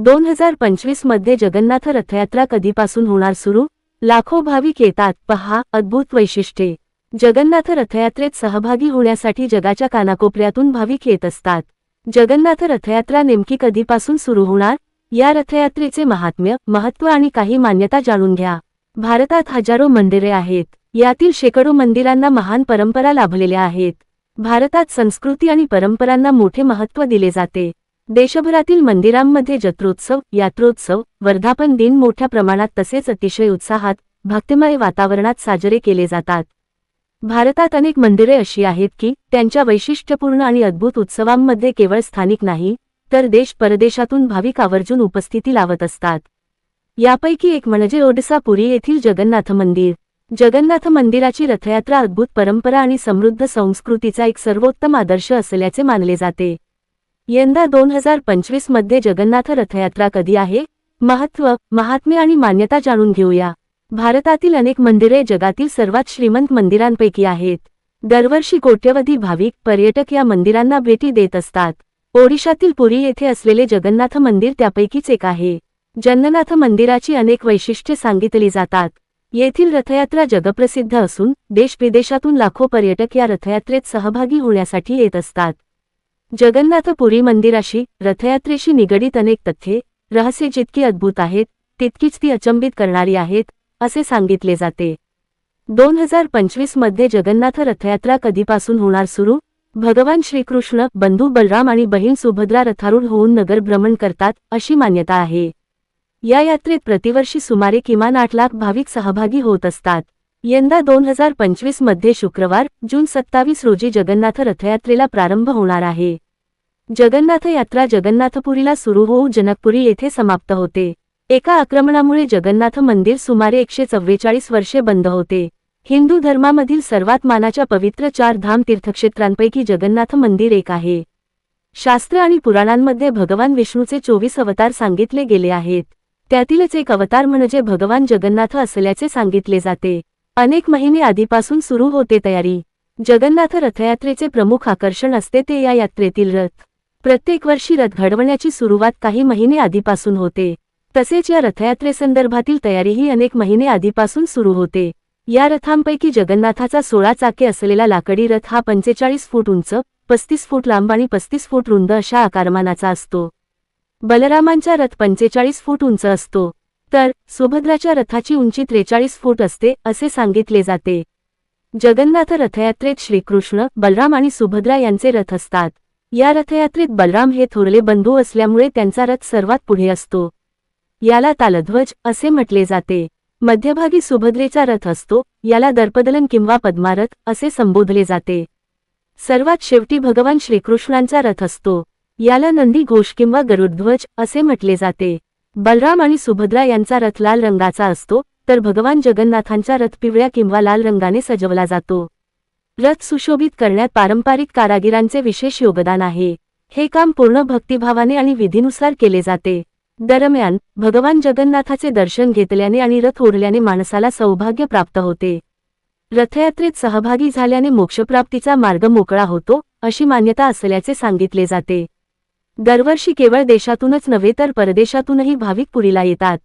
दोन हजार पंचवीसमध्ये जगन्नाथ रथयात्रा कधीपासून होणार सुरू? लाखो भाविक येतात. पहा अद्भुत वैशिष्ट्ये. जगन्नाथ रथयात्रेत सहभागी होण्यासाठी जगाच्या कानाकोपऱ्यातून भाविक येत असतात. जगन्नाथ रथयात्रा नेमकी कधीपासून सुरू होणार? या रथयात्रेचे महात्म्य महत्त्व आणि काही मान्यता जाणून घ्या. भारतात हजारो मंदिरे आहेत. यातील शेकडो मंदिरांना महान परंपरा लाभलेल्या आहेत. भारतात संस्कृती आणि परंपरांना मोठे महत्त्व दिले जाते. देशभरातील मंदिरांमध्ये जत्रोत्सव यात्रोत्सव वर्धापन दिन मोठ्या प्रमाणात तसेच अतिशय उत्साहात भक्तिमय वातावरणात साजरे केले जातात. भारतात अनेक मंदिरे अशी आहेत की त्यांच्या वैशिष्ट्यपूर्ण आणि अद्भुत उत्सवांमध्ये केवळ स्थानिक नाही तर देश परदेशातून भाविक आवर्जून उपस्थिती लावत असतात. यापैकी एक म्हणजे ओडिसा पुरी येथील जगन्नाथ मंदिर. जगन्नाथ मंदिराची रथयात्रा अद्भुत परंपरा आणि समृद्ध संस्कृतीचा एक सर्वोत्तम आदर्श असल्याचे मानले जाते. यंदा दोन हजार पंचवीसमध्ये जगन्नाथ रथयात्रा कधी आहे? महत्त्व महात्म्य आणि मान्यता जाणून घेऊया. भारतातील अनेक मंदिरे जगातील सर्वात श्रीमंत मंदिरांपैकी आहेत. दरवर्षी कोट्यवधी भाविक पर्यटक या मंदिरांना भेटी देत असतात. ओडिशातील पुरी येथे असलेले जगन्नाथ मंदिर त्यापैकीच एक आहे. जगन्नाथ मंदिराची अनेक वैशिष्ट्ये सांगितली जातात. येथील रथयात्रा जगप्रसिद्ध असून देशविदेशातून लाखो पर्यटक या रथयात्रेत सहभागी होण्यासाठी येत असतात. जगन्नाथपुरी मंदिराशी रथयात्रेशी निगडीत अनेक तथ्ये रहस्य जितकी अद्भुत आहेत तितकीच ती अचंबित करणारी आहेत असे सांगितले जाते. दोन हजार पंचवीसमध्ये जगन्नाथ रथयात्रा कधीपासून होणार सुरू? भगवान श्रीकृष्ण बंधू बलराम आणि बहीण सुभद्रा रथारूढ होऊन नगर भ्रमण करतात अशी मान्यता आहे. या यात्रेत प्रतिवर्षी सुमारे किमान आठ लाख भाविक सहभागी होत असतात. यंदा दोन हजार पंचवीसमध्ये शुक्रवार जून सत्तावीस रोजी जगन्नाथ रथयात्रेला प्रारंभ होणार आहे. जगन्नाथ यात्रा जगन्नाथपुरीला सुरू होऊ जनकपुरी येथे समाप्त होते. एका आक्रमणामुळे जगन्नाथ मंदिर सुमारे एकशे चव्वेचाळीस वर्षे बंद होते. हिंदू धर्मामधील सर्वात मानाच्या पवित्र चार धाम तीर्थक्षेत्रांपैकी जगन्नाथ मंदिर एक आहे. शास्त्र आणि पुराणांमध्ये भगवान विष्णूचे चोवीस अवतार सांगितले गेले आहेत. त्यातीलच एक अवतार म्हणजे भगवान जगन्नाथ असल्याचे सांगितले जाते. अनेक महिने आधीपासून सुरू होते तयारी. जगन्नाथ रथयात्रेचे प्रमुख आकर्षण असते ते या यात्रेतील रथ. प्रत्येक वर्षी रथ घडवण्याची सुरुवात काही महिने आधीपासून होते. तसेच या रथयात्रेसंदर्भातील तयारीही अनेक महिने आधीपासून सुरू होते. या रथांपैकी जगन्नाथाचा सोळा चाके असलेला लाकडी रथ हा पंचेचाळीस फूट उंच पस्तीस फूट लांब आणि पस्तीस फूट रुंद अशा आकारमानाचा असतो. बलरामांचा रथ पंचेचाळीस फूट उंच असतो. तर सुभद्राच्या रथाची उंची त्रेचाळीस फूट असते असे सांगितले जाते. जगन्नाथ रथयात्रेत श्रीकृष्ण बलराम आणि सुभद्रा यांचे रथ असतात. या रथयात्रेत बलराम हे थोरले बंधू असल्यामुळे त्यांचा रथ सर्वात पुढे असतो. याला तालध्वज असे म्हटले जाते. मध्यभागी सुभद्रेचा रथ असतो याला दर्पदलन किंवा पद्मारथ असे संबोधले जाते. सर्वात शेवटी भगवान श्रीकृष्णांचा रथ असतो. याला नंदी घोष किंवा गरुडध्वज असे म्हटले जाते. बलराम आणि सुभद्रा यांचा रथ लाल रंगाचा असतो तर भगवान जगन्नाथांचा रथ पिवळ्या किंवा लाल रंगाने सजवला जातो. रथ सुशोभित करण्यात पारंपरिक कारागिरांचे विशेष योगदान आहे. हे काम पूर्ण भक्तिभावाने आणि विधीनुसार केले जाते. दरम्यान भगवान जगन्नाथाचे दर्शन घेतल्याने आणि रथ ओढल्याने माणसाला सौभाग्य प्राप्त होते. रथयात्रेत सहभागी झाल्याने मोक्षप्राप्तीचा मार्ग मोकळा होतो अशी मान्यता असल्याचे सांगितले जाते. दरवर्षी केवळ देशातूनच नव्हे तर परदेशातूनही भाविक पुरीला येतात.